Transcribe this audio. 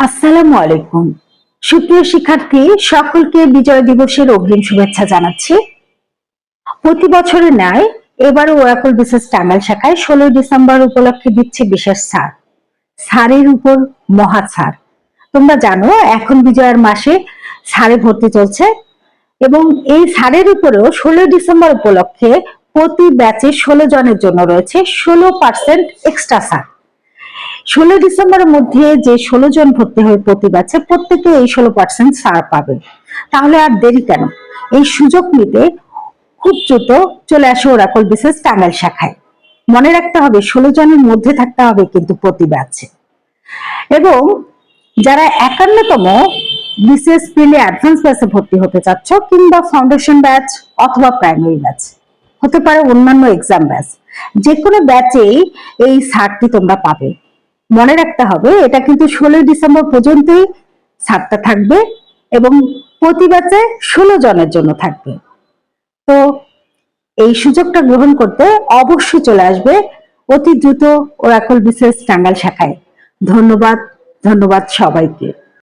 আসসালামু আলাইকুম। সুপ্রিয় শিক্ষার্থী, সকলকে বিজয় দিবসের অগ্রিম শুভেচ্ছা জানাচ্ছি। প্রতি বছরের ন্যায় এবারও ওরাকল বিশেষ টাঙ্গাইল শাখায় ষোলোই ডিসেম্বর উপলক্ষে দিচ্ছে বিশেষ ছাড়। ছাড়ের উপর মহা ছাড়। তোমরা জানো, এখন বিজয়ের মাসে ছাড়ে ভর্তি চলছে এবং এই ছাড়ের উপরেও ষোলোই ডিসেম্বর উপলক্ষে প্রতি ব্যাচে ষোলো জনের জন্য রয়েছে ষোলো পার্সেন্ট এক্সট্রা ছাড়। ষোলো ডিসেম্বরের মধ্যে যে ষোলো জন ভর্তি হয়ে প্রতি ব্যাচে প্রত্যেকে এই ষোলো পার্সেন্ট ছাড় পাবে। তাহলে আর দেরি কেন? এই সুযোগ নিতে খুব দ্রুত চলে আসে ওরাকল বিশেষ টাঙ্গাইল শাখায়। মনে রাখতে হবে, ষোলো জনের মধ্যে থাকতে হবে কিন্তু প্রতি ব্যাচে এবং যারা একান্নতম বিসিএস প্রিলি অ্যাডভান্স ব্যাচে ভর্তি হতে চাচ্ছ, কিংবা ফাউন্ডেশন ব্যাচ অথবা প্রাইমারি ব্যাচ হতে পারে অন্যান্য এক্সাম ব্যাচ যে কোনো ব্যাচেই এই সারটি তোমরা পাবে। মনে রাখতে হবে, এটা কিন্তু ষোলোই ডিসেম্বর পর্যন্তই ছাড়টা থাকবে এবং প্রতি ব্যাচে ষোলো জনের জন্য থাকবে। তো এই সুযোগটা গ্রহণ করতে অবশ্যই চলে আসবে অতি দ্রুত ওরাকল বিশেষ টাঙ্গাল শাখায়। ধন্যবাদ ধন্যবাদ সবাইকে।